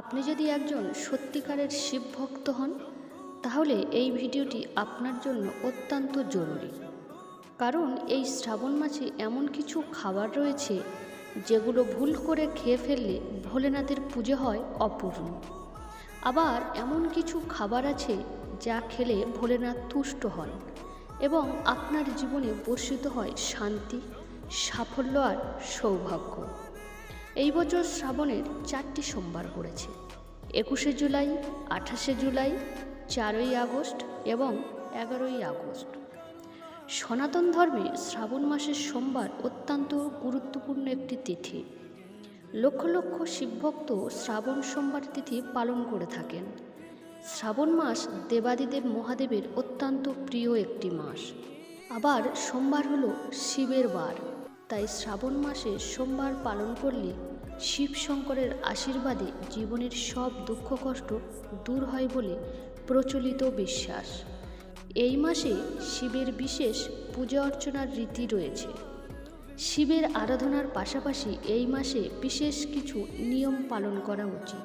আপনি যদি একজন সত্যিকারের শিব ভক্ত হন, তাহলে এই ভিডিওটি আপনার জন্য অত্যন্ত জরুরি। কারণ এই শ্রাবণ মাসে এমন কিছু খাবার রয়েছে, যেগুলো ভুল করে খেয়ে ফেললে ভোলেনাথের পুজো হয় অপূর্ণ। আবার এমন কিছু খাবার আছে, যা খেলে ভোলেনাথ তুষ্ট হন এবং আপনার জীবনে বর্ষিত হয় শান্তি, সাফল্য আর সৌভাগ্য। এই বছর শ্রাবণের চারটি সোমবার পড়েছে। একুশে জুলাই, আঠাশে জুলাই, চারই আগস্ট এবং এগারোই আগস্ট। সনাতন ধর্মে শ্রাবণ মাসের সোমবার অত্যন্ত গুরুত্বপূর্ণ একটি তিথি। লক্ষ লক্ষ শিবভক্ত শ্রাবণ সোমবার তিথি পালন করে থাকেন। শ্রাবণ মাস দেবাদিদেব মহাদেবের অত্যন্ত প্রিয় একটি মাস। আবার সোমবার হলো শিবের বার। তাই শ্রাবণ মাসে সোমবার পালন করলে শিব শঙ্করের আশীর্বাদে জীবনের সব দুঃখ কষ্ট দূর হয় বলে প্রচলিত বিশ্বাস। এই মাসে শিবের বিশেষ পূজা অর্চনার রীতি রয়েছে। শিবের আরাধনার পাশাপাশি এই মাসে বিশেষ কিছু নিয়ম পালন করা উচিত।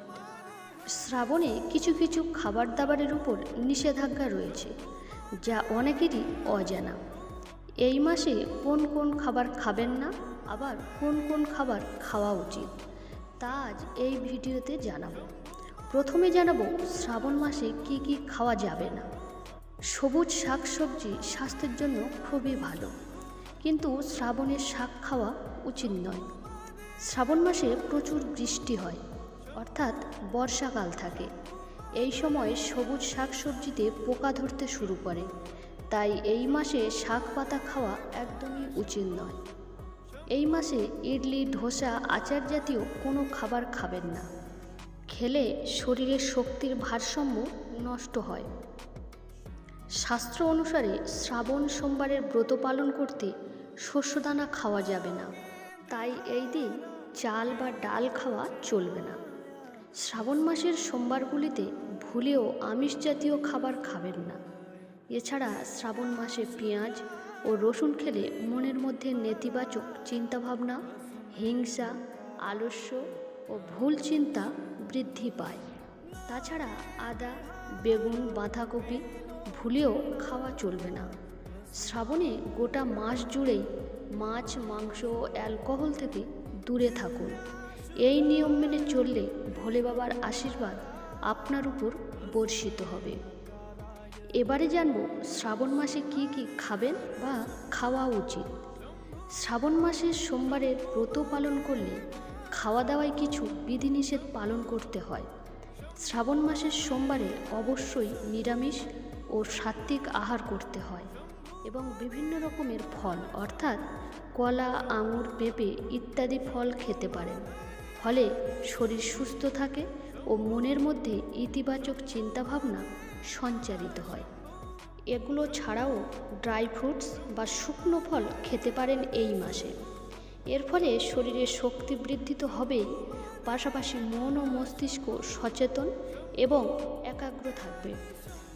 শ্রাবণে কিছু কিছু খাবার দাবারের উপর নিষেধাজ্ঞা রয়েছে, যা অনেকেরই অজানা। এই মাসে কোন কোন খাবার খাবেন না, আবার কোন কোন খাবার খাওয়া উচিত, তা আজ এই ভিডিওতে জানাব। প্রথমে জানাব শ্রাবণ মাসে কি কি খাওয়া যাবে না। সবুজ শাকসবজি স্বাস্থ্যের জন্য খুবই ভালো, কিন্তু শ্রাবণের শাক খাওয়া উচিত নয়। শ্রাবণ মাসে প্রচুর বৃষ্টি হয়, অর্থাৎ বর্ষাকাল থাকে। এই সময় সবুজ শাকসবজিতে পোকা ধরতে শুরু করে তাই এই মাসে শাক পাতা খাওয়া একদমই উচিত নয়। এই মাসে ইডলি, ধোসা, আচার জাতীয় কোনো খাবার খাবেন না। খেলে শরীরের শক্তির ভারসাম্য নষ্ট হয়। শাস্ত্র অনুসারে শ্রাবণ সোমবারের ব্রত পালন করতে শস্যদানা খাওয়া যাবে না। তাই এই দিন চাল বা ডাল খাওয়া চলবে না। শ্রাবণ মাসের সোমবারগুলিতে ভুলেও আমিষ জাতীয় খাবার খাবেন না। এছাড়া শ্রাবণ মাসে পেঁয়াজ ও রসুন খেলে মনের মধ্যে নেতিবাচক চিন্তাভাবনা, হিংসা, আলস্য ও ভুল চিন্তা বৃদ্ধি পায়। তাছাড়া আদা, বেগুন, বাঁধাকপি ভুলেও খাওয়া চলবে না। শ্রাবণে গোটা মাস জুড়েই মাছ, মাংস ও অ্যালকোহল থেকে দূরে থাকুন। এই নিয়ম মেনে চললে ভোলে বাবার আশীর্বাদ আপনার উপর বর্ষিত হবে। এবারে জানব শ্রাবণ মাসে কি কি খাবেন বা খাওয়া উচিত। শ্রাবণ মাসের সোমবারের ব্রত পালন করলে খাওয়া দাওয়ায় কিছু বিধিনিষেধ পালন করতে হয়। শ্রাবণ মাসের সোমবারে অবশ্যই নিরামিষ ও সাত্ত্বিক আহার করতে হয় এবং বিভিন্ন রকমের ফল, অর্থাৎ কলা, আঙুর, পেঁপে ইত্যাদি ফল খেতে পারেন। ফলে শরীর সুস্থ থাকে ও মনের মধ্যে ইতিবাচক চিন্তাভাবনা সঞ্চারিত হয়। এগুলো ছাড়াও ড্রাই ফ্রুটস বা শুকনো ফল খেতে পারেন এই মাসে। এর ফলে শরীরের শক্তি বৃদ্ধি তো হবেই, পাশাপাশি মন ও মস্তিষ্ক সচেতন এবং একাগ্র থাকবে।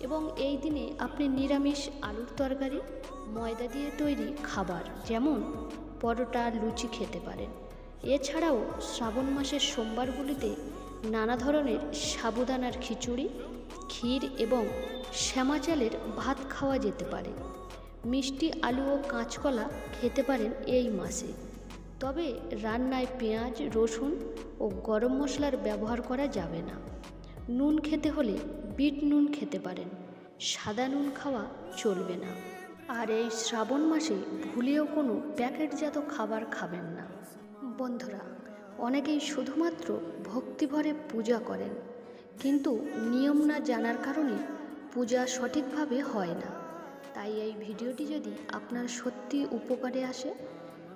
এবং এই দিনে আপনি নিরামিষ আলুর তরকারি, ময়দা দিয়ে তৈরি খাবার, যেমন পরোটা, লুচি খেতে পারেন। এছাড়াও শ্রাবণ মাসের সোমবারগুলিতে নানা ধরনের সাবুদানার খিচুড়ি ক্ষীর এবং শ্যামা চালের ভাত খাওয়া যেতে পারে। মিষ্টি আলু ও কাঁচকলা খেতে পারেন এই মাসে। তবে রান্নায় পেঁয়াজ, রসুন ও গরম মশলার ব্যবহার করা যাবে না। নুন খেতে হলে বিট নুন খেতে পারেন। সাদা নুন খাওয়া চলবে না। আর এই শ্রাবণ মাসে ভুলেও কোনো প্যাকেটজাত খাবার খাবেন না। বন্ধুরা, অনেকেই শুধুমাত্র ভক্তিভরে পূজা করেন। কিন্তু নিয়ম না জানার কারণে পূজা সঠিকভাবে হয় না। তাই এই ভিডিওটি যদি আপনার সত্যি উপকারে আসে,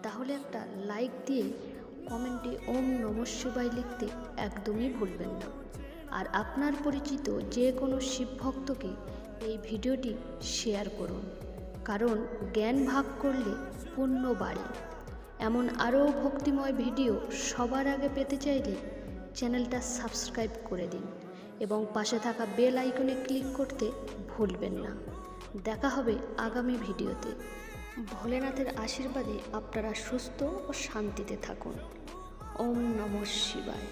তাহলে একটা লাইক দিয়ে কমেন্টে ওম নম শিবায় লিখতে একদমই ভুলবেন না। আর আপনার পরিচিত যে কোনো শিব ভক্তকে এই ভিডিওটি শেয়ার করুন। কারণ জ্ঞান ভাগ করলে পুণ্য বাড়ে। এমন আরও ভক্তিময় ভিডিও সবার আগে পেতে চাইলে চ্যানেলটা সাবস্ক্রাইব করে দিন। এবং পাশে থাকা বেল আইকনে ক্লিক করতে ভুলবেন না। দেখা হবে আগামী ভিডিওতে। ভোলেনাথের আশীর্বাদে আপনারা সুস্থ ও শান্তিতে থাকুন। ওম নমঃ শিবায়।